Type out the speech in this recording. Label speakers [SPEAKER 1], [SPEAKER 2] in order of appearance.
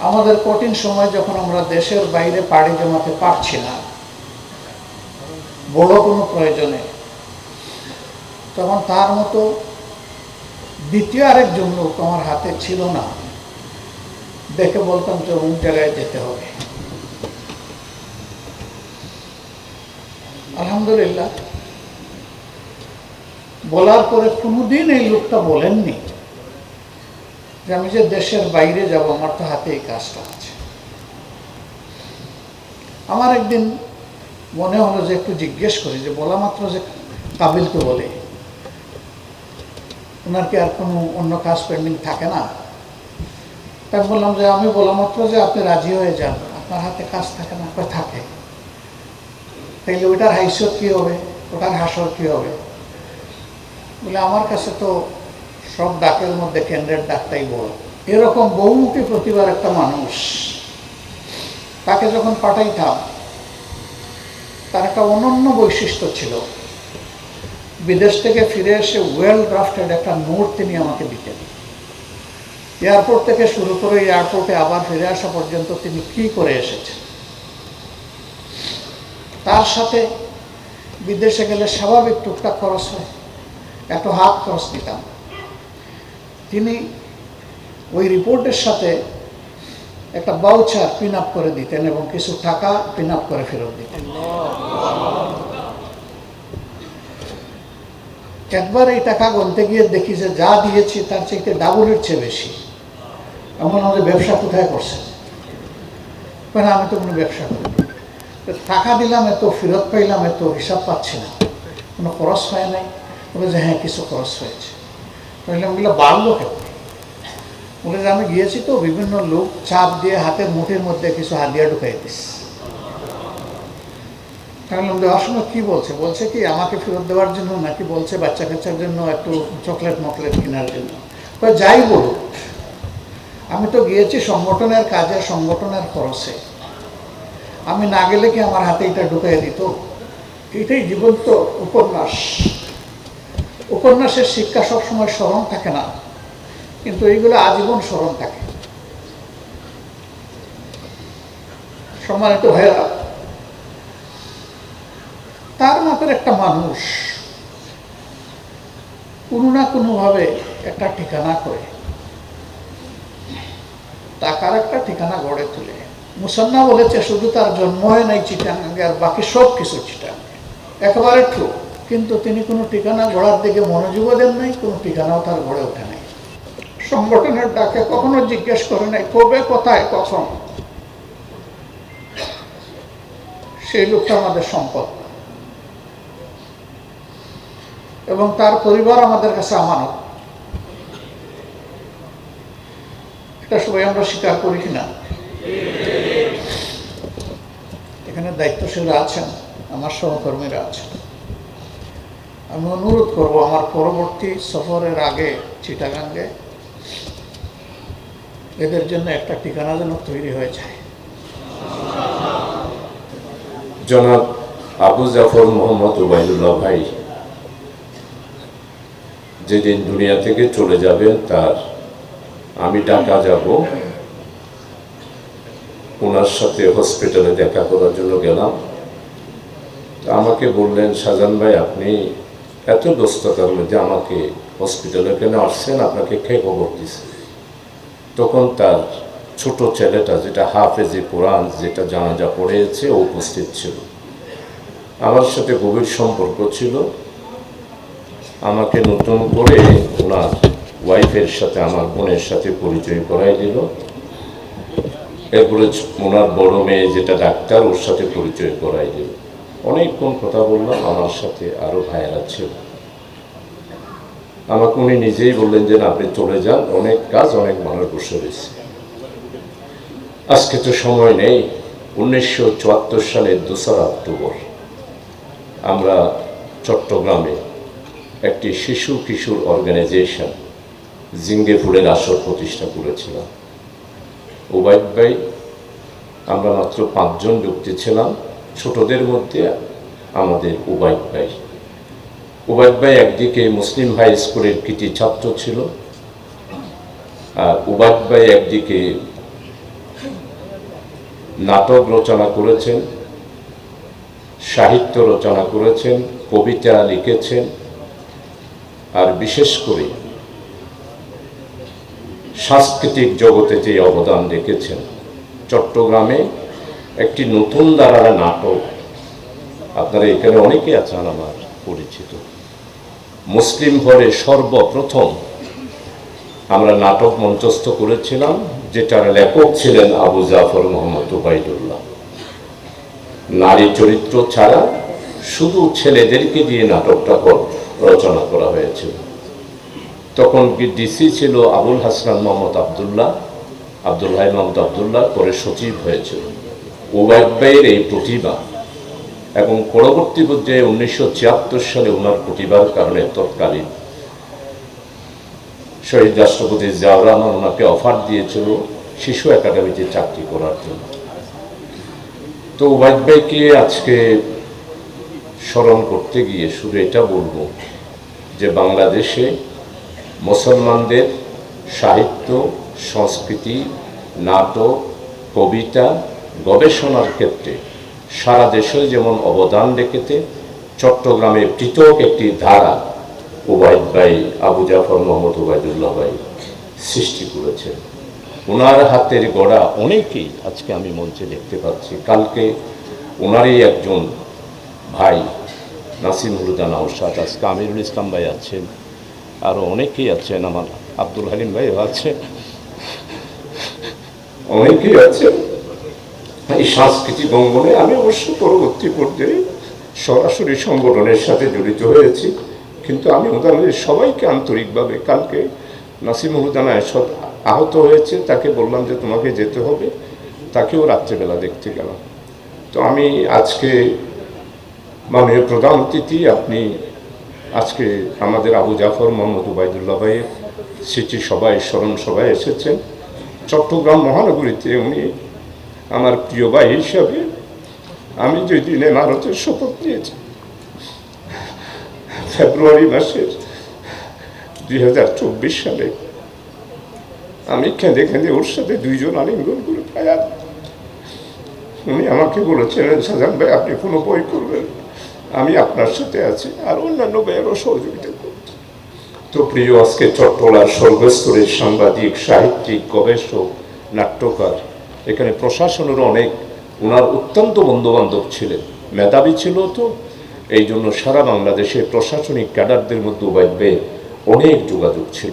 [SPEAKER 1] আমাদের কঠিন সময় যখন আমরা দেশের বাইরে পাড়ি জমাতে পারছি না, বড় কোনো প্রয়োজনে, তখন তার মতো দ্বিতীয় আরেকজন লোক আমার হাতে ছিল না। দেখে বলতাম যে অমুক জায়গায় যেতে হবে। আলহামদুলিল্লাহ। বলার পরে কোনোদিন এই লোকটা বলেননি। যে আমি যে দেশের বাইরে যাব, আমার তো হাতে এই কাজটা আছে। আমার একদিন মনে হলো যে একটু জিজ্ঞেস করি, যে বলা মাত্র যে কাবিল তো বলে, ওনার কি আর কোনো অন্য কাজ পেন্ডিং থাকে না? তাই বললাম যে, আমি বলা মাত্র যে আপনি রাজি হয়ে যান, আপনার হাতে কাজ থাকে না কয় থাকে। তাইলে ওইটার হাইসত কী হবে? ওটার হাসর কী হবে? বলে, আমার কাছে তো সব ডাকের মধ্যে কেন্দ্রের ডাকটাই বড়। এরকম বহুমুখী প্রতিভার একটা মানুষ, তাকে যখন পাঠাইতাম, তার একটা অনন্য বৈশিষ্ট্য ছিল। বিদেশ থেকে ফিরে এসে ওয়েল ড্রাফটেড একটা নোট তিনি আমাকে দিতেন। এয়ারপোর্ট থেকে শুরু করে এয়ারপোর্টে আবার ফিরে আসা পর্যন্ত তিনি কি করে এসেছেন? তার সাথে বিদেশে গেলে স্বাভাবিক টুকটাক খরচ হয়। একটু হাত খরচ দিতাম তিনি ওই রিপোর্টের সাথে একটা বাউচার পিন আপ করে দিতেন এবং কিছু টাকা পিন আপ করে ফেরত দিতেন। একবার এই টাকা গুনতে গিয়ে দেখি যে যা দিয়েছি তার চাইতে ডাবলের চেয়ে বেশি। এমন আমাদের ব্যবসা কোথায় করছেন না আমি তো কোনো ব্যবসা করি? টাকা দিলাম, এত ফেরত পাইলাম, এত হিসাব পাচ্ছি না। কোনো খরচ হয় নাই। বলে যে হ্যাঁ কিছু খরচ হয়েছে। বললাম ওগুলো বাড়লো কেন? যে আমি গিয়েছি তো বিভিন্ন লোক চাপ দিয়ে হাতের মুঠির মধ্যে কিছু হাদিয়া ঢুকাই দিস বললাম দেওয়ার সময় কী বলছে? বলছে কি, আমাকে ফেরত দেওয়ার জন্য নাকি বলছে বাচ্চা কাচ্চার জন্য একটু চকলেট মকলেট কেনার জন্য? যাই বলুক, আমি তো গিয়েছি সংগঠনের কাজে, সংগঠনের খরচে। আমি না গেলে কি আমার হাতে এটা ঢুকাই দিত? এটাই জীবন্ত উপন্যাস। উপন্যাসের শিক্ষা সবসময় স্মরণ থাকে না, কিন্তু এইগুলো আজীবন স্মরণ থাকে। সম্মানিত ভাইয়েরা, তার মতের একটা মানুষ কোনো না কোনোভাবে একটা ঠিকানা করে টাকার একটা ঠিকানা গড়ে তুলে। মুসন্না বলেছে, শুধু তার জন্ম হয় নাই চিটাঙ্গে, আর বাকি সব কিছু চিটাঙ্গে। একেবারে ট্রু কিন্তু তিনি কোনো ঠিকানা গড়ার দিকে মনোযোগও দেন নাই, কোনো ঠিকানাও তার গড়ে ওঠে নাই। সংগঠনের ডাকে কখনো জিজ্ঞেস করে নাই, কবে, কোথায়, কখন? সেই লোকটা আমাদের সম্পদ এবং তার পরিবার আমাদের কাছে আমানত। এটা সবাই আমরা স্বীকার করি কিনা? এখানে দায়িত্বশীলরা আছেন, আমার সহকর্মীরা আছেন। আমি অনুরোধ করব, আমার পরবর্তী সফরের আগে চিটাগাঙ্গে এদের জন্য একটা ঠিকানা যেন তৈরি হয়ে যায়।
[SPEAKER 2] জনাব আবু জাফর মোহাম্মদ ওবায়দুল্লাহ ভাই যেদিন দুনিয়া থেকে চলে যাবেন তার, আমি ঢাকা যাব। ওনার সাথে হসপিটালে দেখা করার জন্য গেলাম। আমাকে বললেন শাহজান ভাই, আপনি এত ব্যস্ততার মধ্যে আমাকে হসপিটালে কেন আসছেন, আপনাকে কে খবর দিছে? তখন তার ছোট ছেলেটা, যেটা হাফেজে কোরআন, যেটা জানাজা পড়েছে উপস্থিত ছিল। আমার সাথে গভীর সম্পর্ক ছিল। আমাকে নতুন করে ওনার ওয়াইফের সাথে, আমার বোনের সাথে পরিচয় করাই দিল। এরপরে ওনার বড় মেয়ে, যেটা ডাক্তার, ওর সাথে পরিচয় করাই দিল। অনেকক্ষণ কথা বললাম, আমার সাথে আরও ভাইয়েরা ছিল। আমাকে উনি নিজেই বললেন যে আপনি চলে যান। অনেক কাজ, অনেক মানুষ বসে রয়েছে আজকে তো সময় নেই। উনিশশো চুয়াত্তর সালের দোসরা অক্টোবর আমরা চট্টগ্রামে একটি শিশু কিশোর অর্গানাইজেশন জিঙ্গে ফুলের আসর প্রতিষ্ঠা করেছিলাম। ওবায়দ ভাই, আমরা মাত্র পাঁচজন ব্যক্তি ছিলাম। ছোটদের মধ্যে আমাদের উবায়দ ভাই। উবায়দ ভাই একদিকে মুসলিম হাই স্কুলের কৃতি ছাত্র ছিল আর উবায়দ ভাই একদিকে নাটক রচনা করেছেন, সাহিত্য রচনা করেছেন, কবিতা লিখেছেন আর বিশেষ করে সাংস্কৃতিক জগতে যে অবদান রেখেছেন। চট্টগ্রামে একটি নতুন ধারার নাটক, আপনারা এখানে অনেকে আছেন আমার পরিচিত। মুসলিম ঘরে সর্বপ্রথম আমরা নাটক মঞ্চস্থ করেছিলাম, যেটার লেখক ছিলেন আবু জাফর মোহাম্মদ উবাইদুল্লাহ। নারী চরিত্র ছাড়া শুধু ছেলেদেরকে দিয়ে নাটকটা রচনা করা হয়েছিল। তখন কি ডিসি ছিল আবুল হাসনান মোহাম্মদ আবদুল্লাহ আব্দুল হাই মোহাম্মদ আবদুল্লাহ পরে সচিব হয়েছিল। ওবায়দ ভাইয়ের এই প্রতিভা এবং পরবর্তী পর্যায়ে উনিশশো ছিয়াত্তর সালে ওনার প্রতিভার কারণে তৎকালীন শহীদ রাষ্ট্রপতি জিয়াউর রহমান ওনাকে অফার দিয়েছিল শিশু একাডেমিতে চাকরি করার জন্য। তো ওবায়দ ভাইকে আজকে স্মরণ করতে গিয়ে শুধু এটা বলব যে বাংলাদেশে মুসলমানদের সাহিত্য, সংস্কৃতি, নাটক, কবিতা, গবেষণার ক্ষেত্রে সারা দেশে যেমন অবদান রেখেতে চট্টগ্রামে পৃথক একটি ধারা ওবায়দ ভাই আবু জাফর মোহাম্মদ ওবায়দুল্লাহ ভাই সৃষ্টি করেছেন। ওনার হাতের গড়া অনেকেই আজকে আমি মঞ্চে দেখতে পাচ্ছি। কালকে ওনারই একজন ভাই নাসিম হুলুদা নওশাদ আজকে আমিরুল ইসলাম ভাই আছেন আরও অনেকেই আছেন, আমার আব্দুল হালিম ভাইও আছে অনেকেই আছেন। এই সাংস্কৃতিক অঙ্গনে আমি অবশ্য পরবর্তী পর্যায়ে সরাসরি সংগঠনের সাথে জড়িত হয়েছি। কিন্তু আমি ওদের সবাইকে আন্তরিকভাবে কালকে নাসিম হুদানা এসব আহত হয়েছে, তাকে বললাম যে তোমাকে যেতে হবে, তাকেও রাত্রেবেলা দেখতে গেলাম। তো আমি আজকে মাননীয় প্রধান অতিথি, আপনি আজকে আমাদের আবু জাফর মোহাম্মদ উবায়দুল্লাহ ভাইয়ের স্মৃতি সভায়, স্মরণ সভায় এসেছেন। চট্টগ্রাম মহানগরীতে উনি আমার প্রিয় ভাই হিসাবে আমি যে দিনে ভারতের শপথ নিয়েছি। ফেব্রুয়ারি মাসের দুই হাজার চব্বিশ সালে আমি কেঁদে কেঁদে ওর সাথে দুইজন আলিঙ্গন করে প্রায় উনি আমাকে বলেছিলেন সাজান ভাই, আপনি কোনো বই করবেন। আমি আপনার সাথে আছি আর অন্যান্য ভাইয়েরও সহযোগিতা করব তো প্রিয় আজকে চট্টলার সর্বস্তরের সাংবাদিক, সাহিত্যিক, গবেষক, নাট্যকার এখানে প্রশাসনেরও অনেক ওনার অত্যন্ত বন্ধুবান্ধব ছিলেন। মেধাবী ছিল তো। এই জন্য সারা বাংলাদেশে প্রশাসনিক ক্যাডারদের মধ্যে বাইবে অনেক যোগাযোগ ছিল।